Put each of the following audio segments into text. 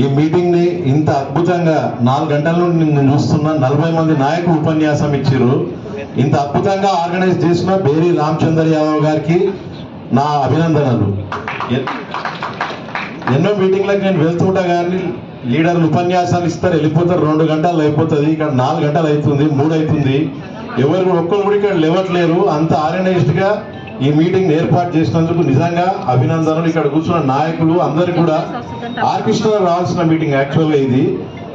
ఈ మీటింగ్ని ఇంత అద్భుతంగా నాలుగు గంటల నుండి నేను చూస్తున్నా నలభై మంది నాయకులు ఉపన్యాసం ఇచ్చారు ఇంత అద్భుతంగా ఆర్గనైజ్ చేసిన బేరీ రామచందర్ యాదవ్ గారికి నా అభినందనలు. ఎన్నో మీటింగ్లకు నేను వెళ్తుంటా కానీ లీడర్లు ఉపన్యాసాలు ఇస్తారు వెళ్ళిపోతారు రెండు గంటలు అయిపోతుంది ఇక్కడ నాలుగు గంటలు అవుతుంది మూడు అవుతుంది. ఎవరు ఒక్కరు కూడా ఇక్కడ లేవట్లేరు. అంత ఆర్గనైజ్డ్గా ఈ మీటింగ్ ఏర్పాటు చేసినందుకు నిజంగా అభినందనలు. ఇక్కడ కూర్చున్న నాయకులు అందరు కూడా ఆర్ రావాల్సిన మీటింగ్ యాక్చువల్గా ఇది.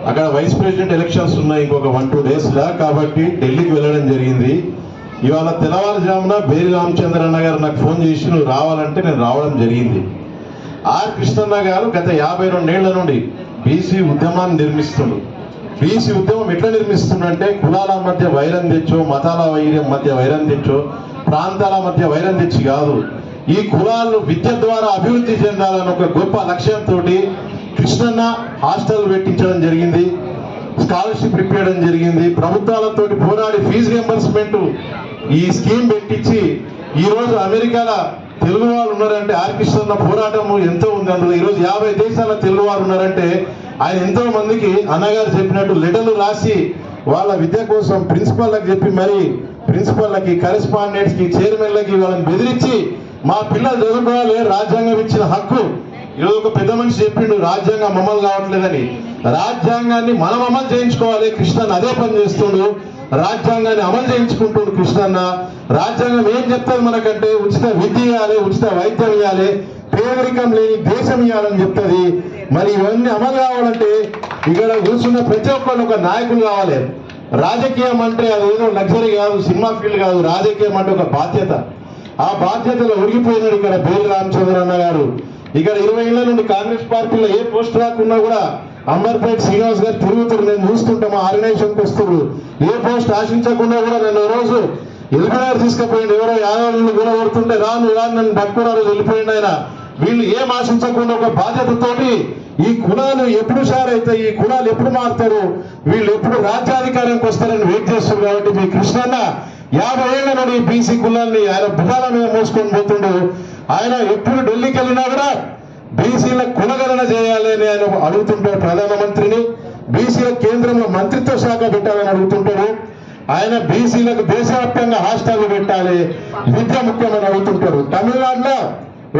అక్కడ వైస్ ప్రెసిడెంట్ ఎలక్షన్స్ ఉన్నాయి ఇంకొక వన్ టూ డేస్ లా. కాబట్టి ఢిల్లీకి వెళ్ళడం జరిగింది. ఇవాళ తెల్లవారుజామున బేరి రామచంద్ర అన్న గారు నాకు ఫోన్ చేసి నువ్వు రావాలంటే నేను రావడం జరిగింది. ఆర్ కృష్ణన్న గారు గత యాభై రెండేళ్ళ నుండి బీసీ ఉద్యమాన్ని నిర్మిస్తుండు. బీసీ ఉద్యమం ఎట్లా నిర్మిస్తుందంటే కులాల మధ్య వైరం తెచ్చో మతాల వైరం మధ్య వైరం తెచ్చో ప్రాంతాల మధ్య వైరం తెచ్చి కాదు. ఈ కులాలు విద్య ద్వారా అభివృద్ధి చెందాలని ఒక గొప్ప లక్ష్యంతో కృష్ణన్న హాస్టల్ పెట్టించడం జరిగింది. స్కాలర్షిప్ ఇప్పించడం జరిగింది. ప్రభుత్వాలతో పోరాడి ఫీజు రింబర్స్మెంట్ ఈ స్కీమ్ పెట్టించి ఈ రోజు అమెరికాల తెలుగు వాళ్ళు ఉన్నారంటే ఆర్కిస్తున్న పోరాటం ఎంతో ఉంది. అందులో ఈ రోజు యాభై దేశాల తెలుగు వారు ఉన్నారంటే ఆయన ఎంతో మందికి అన్నగారు చెప్పినట్టు లెటర్లు రాసి వాళ్ళ విద్య కోసం ప్రిన్సిపల్లకు చెప్పి మరి ప్రిన్సిపల్కి కరెస్పాండెంట్స్కి చైర్మన్లకి వాళ్ళని బెదిరించి మా పిల్లలు చదువుకోవాలి రాజ్యాంగం ఇచ్చిన హక్కు. ఈరోజు ఒక పెద్ద మనిషి చెప్పిండు రాజ్యాంగం అమలు కావట్లేదని. రాజ్యాంగాన్ని మనం అమలు చేయించుకోవాలి కృష్ణన్ అదే పని చేస్తుండు. రాజ్యాంగాన్ని అమలు చేయించుకుంటుండు కృష్ణన్న. రాజ్యాంగం ఏం చెప్తుంది మనకంటే? ఉచిత విద్య ఇవ్వాలి ఉచిత వైద్యం ఇవ్వాలి. పేదరికం లేని దేశం ఇవ్వాలని చెప్తుంది. మరి ఇవన్నీ అమలు కావాలంటే ఇక్కడ కూర్చున్న ప్రతి ఒక్కరు ఒక నాయకులు కావాలి. రాజకీయం అంటే అదేదో లగ్జరీ కాదు సినిమా ఫీల్డ్ కాదు రాజకీయం అంటే ఒక బాధ్యత. ఆ బాధ్యతలో ఉరిగిపోయినాడు ఇక్కడ బేల్ రామచంద్ర అన్న గారు. ఇక్కడ ఇరవై ఏళ్ళ నుండి కాంగ్రెస్ పార్టీలో ఏ పోస్ట్ రాకున్నా కూడా అంబర్పేట్ శ్రీనివాస్ గారు తిరుగుతారు నేను చూస్తుంటాము ఆర్గనైజేషన్కి ఏ పోస్ట్ ఆశించకుండా కూడా నన్ను రోజు ఎల్బీఆర్ తీసుకుపోయింది ఎవరో యాదవులు కూడా రాను రాను నన్ను పట్టుకున్నారు వెళ్ళిపోయింది ఆయన. వీళ్ళు ఏం ఆశించకుండా ఒక బాధ్యతతోటి ఈ కులాలు ఎప్పుడు సారైతే ఈ కులాలు ఎప్పుడు మారుతారు? వీళ్ళు ఎప్పుడు రాజ్యాధికారానికి వస్తారని వెయిట్ చేస్తారు కాబట్టి మీ కృష్ణన్న యాభై ఏళ్ళ నుండి బీసీ కులాన్ని ఆయన భుజాల మీద మోసుకొని పోతుండు. ఆయన ఎప్పుడు ఢిల్లీకి వెళ్ళినా కూడా బీసీల కులగణన చేయాలి అని ఆయన అడుగుతుంటాడు ప్రధానమంత్రిని. బీసీల కేంద్రంలో మంత్రిత్వ శాఖ పెట్టాలని అడుగుతుంటాడు. ఆయన బీసీలకు దేశవ్యాప్తంగా హాస్టల్ పెట్టాలి. విద్య ముఖ్యమని అడుగుతుంటాడు. తమిళనాడులో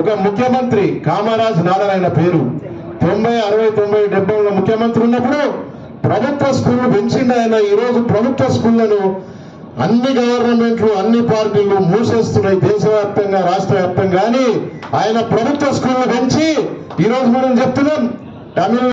ఒక ముఖ్యమంత్రి కామరాజ్ నారాయణ పేరు. తొంభై అరవై తొంభై డెబ్బైలో ముఖ్యమంత్రి ఉన్నప్పుడు ప్రభుత్వ స్కూళ్ళు పెంచిండు ఆయన. ఈ రోజు ప్రభుత్వ స్కూళ్ళను అన్ని గవర్నమెంట్లు అన్ని పార్టీలు మూసేస్తున్నాయి దేశవ్యాప్తంగా రాష్ట్ర వ్యాప్తంగా. కానీ ఆయన ప్రభుత్వ స్కూళ్ళు పెంచి ఈ రోజు మనం చెప్తున్నాం తమిళ